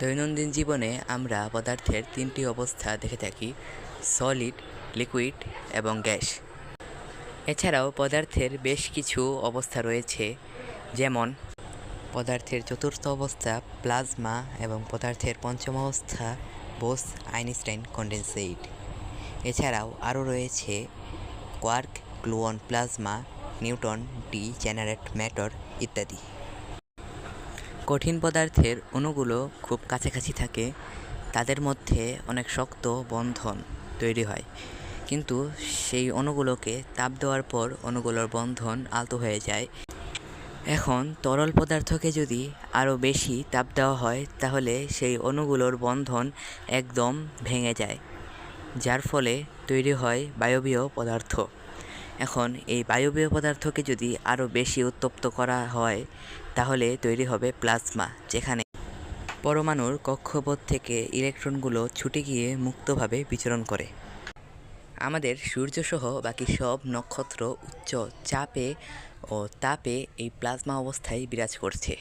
দৈনন্দিন জীবনে আমরা পদার্থের তিনটি অবস্থা দেখে থাকি সলিড লিকুইড এবং গ্যাস। এছাড়াও পদার্থের বেশ কিছু অবস্থা রয়েছে, যেমন পদার্থের চতুর্থ অবস্থা প্লাজমা এবং পদার্থের পঞ্চম অবস্থা বোস আইনস্টাইন কন্ডেনসেট। এছাড়াও আরও রয়েছে quark gluon plasma neutron degenerate matter ইত্যাদি। কঠিন পদার্থের অণুগুলো খুব কাছাকাছি থাকে, তাদের মধ্যে অনেক শক্ত বন্ধন তৈরি হয়। কিন্তু সেই অণুগুলোকে তাপ দেওয়ার পর অণুগুলোর বন্ধন আলতো হয়ে যায়। এখন তরল পদার্থকে যদি আরও বেশি তাপ দেওয়া হয়, তাহলে সেই অণুগুলোর বন্ধন একদম ভেঙে যায়, যার ফলে তৈরি হয় বায়বীয় পদার্থ। এখন এই বায়বীয় পদার্থকে যদি আরও বেশি উত্তপ্ত করা হয় তাহলে তৈরি হবে প্লাজমা, যেখানে পরমাণুর কক্ষপথ থেকে ইলেকট্রনগুলো ছুটে গিয়ে মুক্তভাবে বিচরণ করে। আমাদের সূর্যসহ বাকি সব নক্ষত্র উচ্চ চাপে ও তাপে এই প্লাজমা অবস্থায় বিরাজ করছে।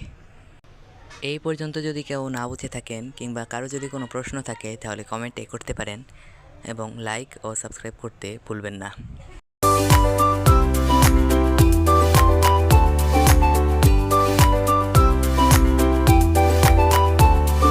এই পর্যন্ত যদি কেউ না বুঝে থাকেন কিংবা কারও যদি কোনো প্রশ্ন থাকে তাহলে কমেন্টে করতে পারেন এবং লাইক ও সাবস্ক্রাইব করতে ভুলবেন না।